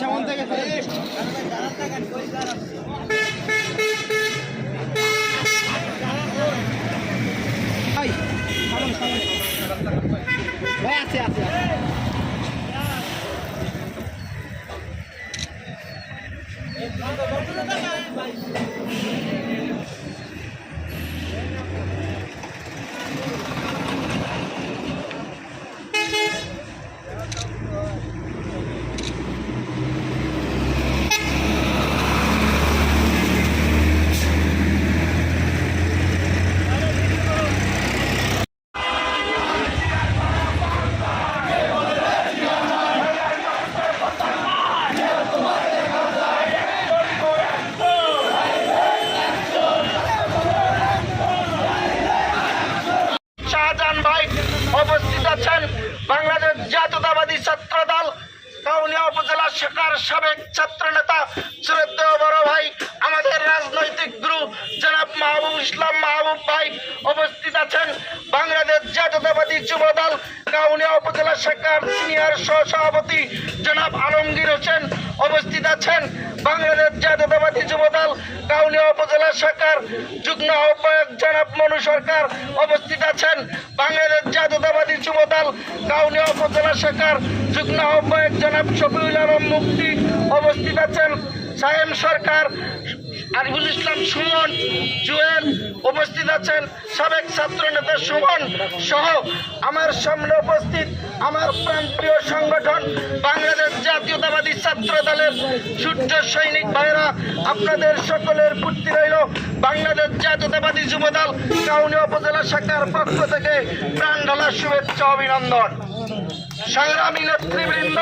সামন থেকে আছে আছে আছে। শাহজাহান ভাই উপস্থিত আছেন বাংলাদেশ জাতীয়তাবাদী ছাত্র দল কাউনিয়া উপজেলা শাখার সাবেক ছাত্র নেতা শ্রদ্ধেয় বড় ভাই, আমাদের রাজনৈতিক গুরু জনাব মাহবুব ইসলাম মাহবুব ভাই উপস্থিত আছেন। বাংলাদেশ জাতীয়তাবাদী যুব দল কাউনিয়া উপজেলা শাখার সিনিয়র সহসভাপতি জনাব আলমগীর হোসেন উপস্থিত আছেন। বাংলাদেশ জাতীয়তাবাদী যুব দল কাউনিয়া উপজেলা শাখার যুগ্ম আহ্বায়ক জনাব মনু সরকার উপস্থিত আছেন। বাংলাদেশ দল কাউনিয়া উপজেলা শাখার যুগ্ম আহ্বায়ক জনাব শফিউল আলম মুক্তি অবস্থিত আছেন। সায়েম সরকার, আরিফুল ইসলাম সুমন, জুয়েল উপস্থিত আছেন। সাবেক ছাত্র নেতা সুমন সহ আমার সামনে উপস্থিত আমার প্রান্তীয় সংগঠন, বাংলাদেশ জাতীয়তাবাদী ছাত্র দলের সূর্য সৈনিক ভাইরা আপনাদের সকলের পূর্তি রইল। বাংলাদেশ জাতীয়তাবাদী যুব দল উপজেলা শাখার পক্ষ থেকে প্রাণ ঢালার শুভেচ্ছা, অভিনন্দন। সংগ্রামী নেতৃবৃন্দ,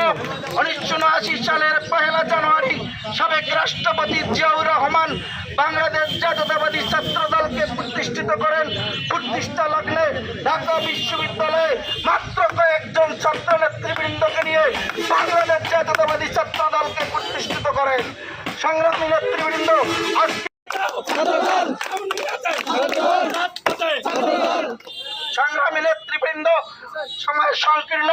উনিশশো উনআশি সালের পহেলা জানুয়ারি, সাবেক রাষ্ট্রপতি জিয়াউর রহমান, বাংলাদেশ জাতীয়তাবাদী ছাত্র দলকে প্রতিষ্ঠিত করেন। প্রতিষ্ঠা লাগলে ঢাকা বিশ্ববিদ্যালয়ে মাত্র কয়েকজন ছাত্র নেতৃবৃন্দকে নিয়ে বাংলাদেশ জাতীয়তাবাদী ছাত্র দলকে প্রতিষ্ঠিত করেন। সংগ্রামী নেতৃবৃন্দ সংগ্রামী নেতৃবৃন্দ, সময় সংকীর্ণ।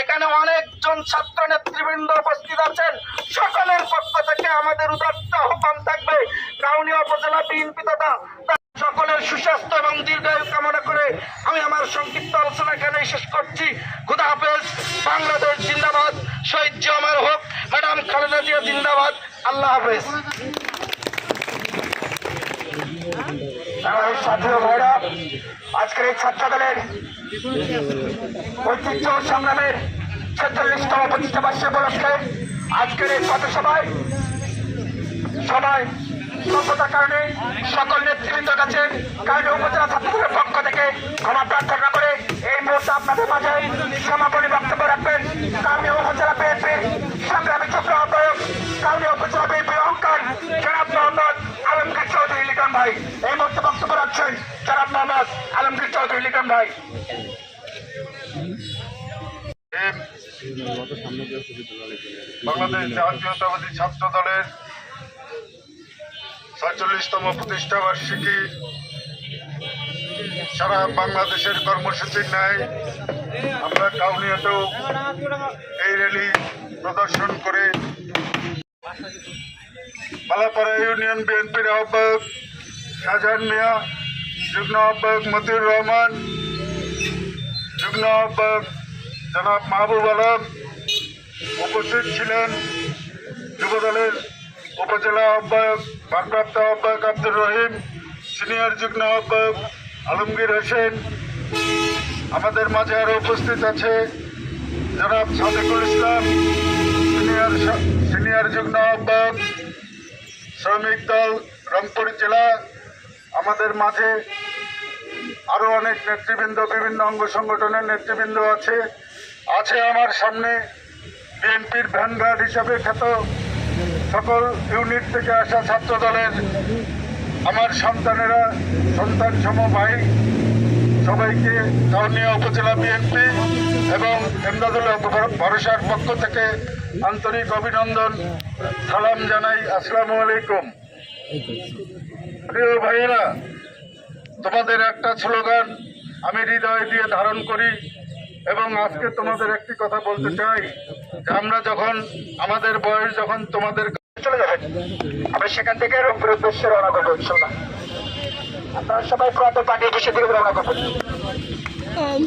এখানে অনেকজন ছাত্র নেতৃবৃন্দ উপস্থিত আছেন। সকলের পক্ষ থেকে আমাদের উদাত্ত আহ্বান থাকবে। কাউনিয়া উপজেলা বিএনপি তথা সকলের সুস্বাস্থ্য এবং দীর্ঘায়ু কামনা করে আমি আমার সংক্ষিপ্ত আলোচনা এখানে শেষ করছি। খুদা হাফেজ, বাংলাদেশ জিন্দাবাদ। শহীদ জিয়ামার হোক, ম্যাডাম খালেদা জিয়া জিন্দাবাদ। আল্লাহ হাফেজ। আমার সাথী ভাইরা, আজকের এই ছাত্র দলের ঐতিহ্য সংগ্রামের ছেচল্লিশতম প্রতিষ্ঠা বার্ষিক উপলক্ষে আজকের এই পথসভায় সবাই স্বল্পতার কারণে সকল নেতৃবৃন্দের কাছে কারণ উপজেলা ছাত্রদলের পক্ষ থেকে ক্ষমা প্রার্থনা করে এই মুহূর্তে আপনাদের মাঝে সমাপনী বক্তব্য রাখবেন। কারণীয় উপজেলা বিএনপির সংগ্রামী চক্র আহ্বায়ক কারণীয় উপজেলা বিএনপির অহংকার জনাব মোহাম্মদ আলমগীর চৌধুরী লিটন ভাই। এই মুহূর্তে বক্তব্য রাখছেন জনাব মোহাম্মদ আলমগীর চৌধুরী লিটন ভাই। বাংলাদেশ জাতীয়তাবাদী ছাত্র দলের ছয়চল্লিশতম প্রতিষ্ঠা বার্ষিকী সারা বাংলাদেশের কর্মসূচির ন্যায় আমরা কাউনিয়াতেও এই র্যালি প্রদর্শন করে বালাপাড়া ইউনিয়ন বিএনপির আহ্বায়ক শাহজাহান মিয়া, যুগ্ম আহ্বায়ক মতিউর রহমান, যুগ্ম আহ্বায়ক জনাব মাহবুব আলম উপস্থিত ছিলেন যুবদলের উপজেলা আহ্বায়ক ভারপ্রাপ্ত আহ্বায়ক আব্দুর রহিম, সিনিয়র যুগ্ম আহ্বায়ক আলমগীর হোসেন। আমাদের মাঝে আরও উপস্থিত আছে জনাব সাদেকুল ইসলাম, সিনিয়র সিনিয়র যুগ্ম আহ্বায়ক, শ্রমিক দল রংপুর জেলা। আমাদের মাঝে আরও অনেক নেতৃবৃন্দ, বিভিন্ন অঙ্গ সংগঠনের নেতৃবৃন্দ আছে। আছে আমার সামনে বিএনপির ভ্যানগার্ড হিসাবে খ্যাত সকল ইউনিট থেকে আসা ছাত্র দলের আমার সন্তানেরা, সন্তান সম ভাই, সবাইকে কাউনিয়া উপজেলা বিএনপি এবং এমদাদুল ভরসার পক্ষ থেকে আন্তরিক অভিনন্দন, সালাম জানাই, আসসালামু আলাইকুম। প্রিয় ভাইয়েরা, তোমাদের একটা স্লোগান আমি হৃদয় দিয়ে ধারণ করি এবং আজকে তোমাদের একটি কথা বলতে চাই। আমরা যখন আমাদের বয়স যখন তোমাদের চলে যাবেন আমরা সেখান থেকে রংপুর উদ্দেশ্যে রওনা করব, ইনশাল্লাহ। আপনারা সবাই প্রাত পাঠিয়ে বসে দিয়ে রওনা করবেন।